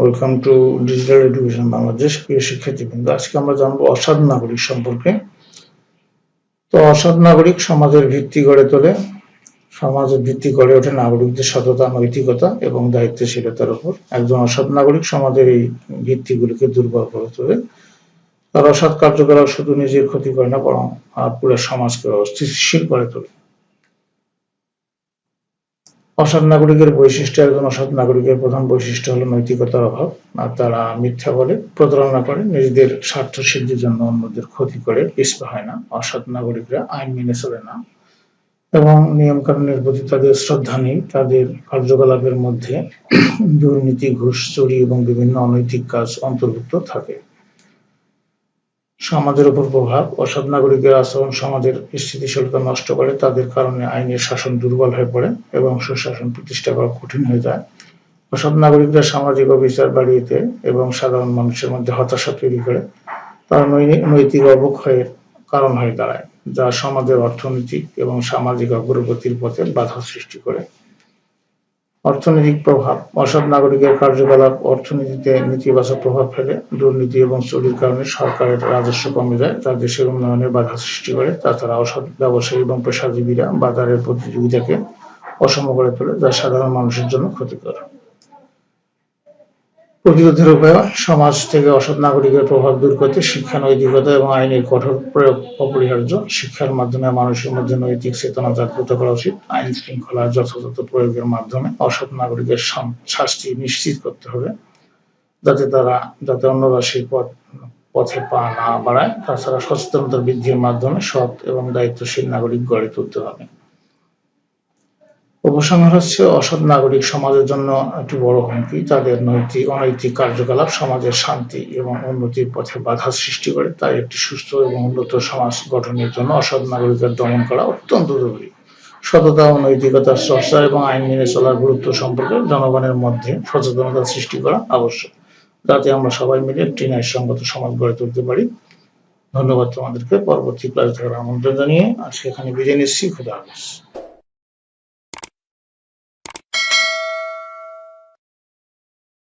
Welcome to digital education Bangladesh প্রিয় শিক্ষার্থীবৃন্দ। আজকে আমরা জানব অসৎ নাগরিক সম্পর্কে। তো অসৎ নাগরিক সমাজের ভিত্তি গড়ে তোলে। সমাজের ভিত্তি গড়ে ওঠে নাগরিকদের সততা, নৈতিকতা এবং দায়িত্বশীলতার উপর। একজন অসৎ নাগরিক সমাজের এই ভিত্তিগুলিকে দুর্বল করে তোলে। তার অসৎ কার্যকলাপ শুধু নিজের ক্ষতি করে না, বরং পুরো সমাজকে অস্থিতিশীল করে তোলে। অসৎ নাগরিকের বৈশিষ্ট্য একজন অসৎ নাগরিকের প্রধান বৈশিষ্ট্য হলো নৈতিকতার অভাব। আর তারা মিথ্যা বলে, প্রতারণা করে, নিজেদের স্বার্থ সিদ্ধির জন্য অন্যদের ক্ষতি করে পিছপা হয় না, অসৎ নাগরিকরা আইন মেনে চলে না। এবং নিয়ম কানুনের প্রতি তাদের শ্রদ্ধা নেই, তাদের কার্যকলাপের মধ্যে দুর্নীতি, ঘুষ, চুরি এবং বিভিন্ন অনৈতিক কাজ অন্তর্ভুক্ত থাকে। সমাজের উপর প্রভাব, অসৎ নাগরিকের আচরণ সমাজের স্থিতিশীলতা নষ্ট করে, তাদের কারণে আইনের শাসন দুর্বল হয়ে পড়ে এবং সুশাসন প্রতিষ্ঠা করা কঠিন হয়ে যায়। অসৎ নাগরিকরা সামাজিক অবিচার বাড়িয়ে এবং সাধারণ মানুষের মধ্যে হতাশা তৈরি করে, তারা নৈতিক অবক্ষয়ের কারণ হয়ে দাঁড়ায়, যা সমাজের অর্থনৈতিক এবং সামাজিক অগ্রগতির পথে বাধা সৃষ্টি করে। অর্থনৈতিক প্রভাব। অসৎ নাগরিকের কার্যকলাপ অর্থনীতিতে নেতিবাচক প্রভাব ফেলে। দুর্নীতি এবং চুরির কারণে সরকারের রাজস্ব কমে যায় তার দেশের উন্নয়নে বাধা সৃষ্টি করে। তাছাড়া অসৎ ব্যবসায়ী এবং পেশাজীবীরা বাজারের প্রতিযোগিতাকে অসম করে তোলে, যা সাধারণ মানুষের জন্য ক্ষতিকর। প্রতিরোধের উপায় সমাজ থেকে অসৎ নাগরিকের প্রভাব দূর করতে শিক্ষা, নৈতিকতা এবং আইনের কঠোর প্রয়োগ অপরিহার্য। শিক্ষার মাধ্যমে মানুষের মধ্যে নৈতিক চেতনা জাগ্রত করা উচিত। আইন শৃঙ্খলার যথাযথ প্রয়োগের মাধ্যমে অসৎ নাগরিকের শাস্তি নিশ্চিত করতে হবে। যাতে তারা, যাতে অন্যরা সেই পথ, পথে পা না বাড়ায়। তাছাড়া সচেতনতা বৃদ্ধির মাধ্যমে সৎ এবং দায়িত্বশীল নাগরিক গড়ে তুলতে হবে। উপসংহার হচ্ছে অসৎ নাগরিক সমাজের জন্য একটি বড় হুমকি তাদের নৈতিক, অনৈতিক কার্যকলাপ সমাজের শান্তি এবং উন্নতির পথে বাধা সৃষ্টি করে। তাই একটি সুস্থ এবং উন্নত সমাজ গঠনের জন্য অসৎ নাগরিকের দমন করা অত্যন্ত জরুরি। সততা ও নৈতিকতার চর্চা এবং আইন মেনে চলার গুরুত্ব সম্পর্কে জনগণের মধ্যে সচেতনতা সৃষ্টি করা আবশ্যক, যাতে আমরা সবাই মিলে একটি ন্যায়সঙ্গত সমাজ গড়ে তুলতে পারি। ধন্যবাদ তোমাদেরকে। পরবর্তী ক্লাস দেখার আমন্ত্রণ জানিয়ে আজকে এখানে বিদায় নিচ্ছি। খুদা হাফিজ।